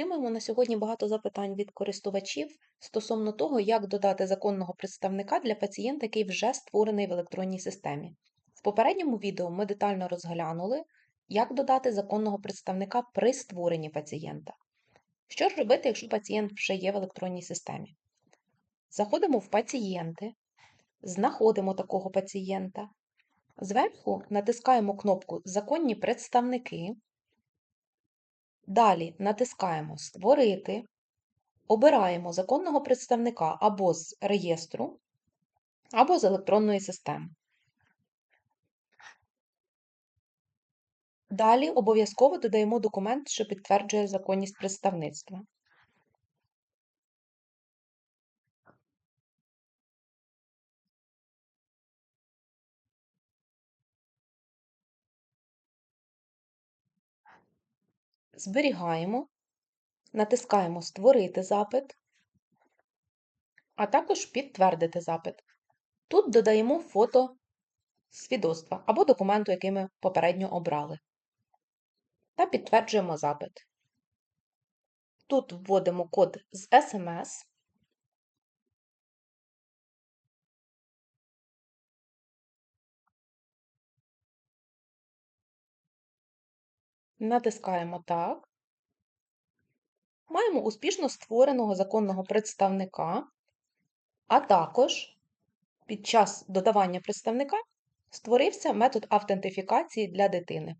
Отримуємо на сьогодні багато запитань від користувачів стосовно того, як додати законного представника для пацієнта, який вже створений в електронній системі. В попередньому відео ми детально розглянули, як додати законного представника при створенні пацієнта. Що ж робити, якщо пацієнт вже є в електронній системі? Заходимо в пацієнти, знаходимо такого пацієнта. Зверху натискаємо кнопку Законні представники. Далі натискаємо Створити, обираємо законного представника або з реєстру, або з електронної системи. Далі обов'язково додаємо документ, що підтверджує законність представництва. Зберігаємо, натискаємо Створити запит, а також підтвердити запит. Тут додаємо фото свідоцтва або документу, який ми попередньо обрали, та підтверджуємо запит. Тут вводимо код з SMS. Натискаємо Так. Маємо успішно створеного законного представника, а також під час додавання представника створився метод автентифікації для дитини.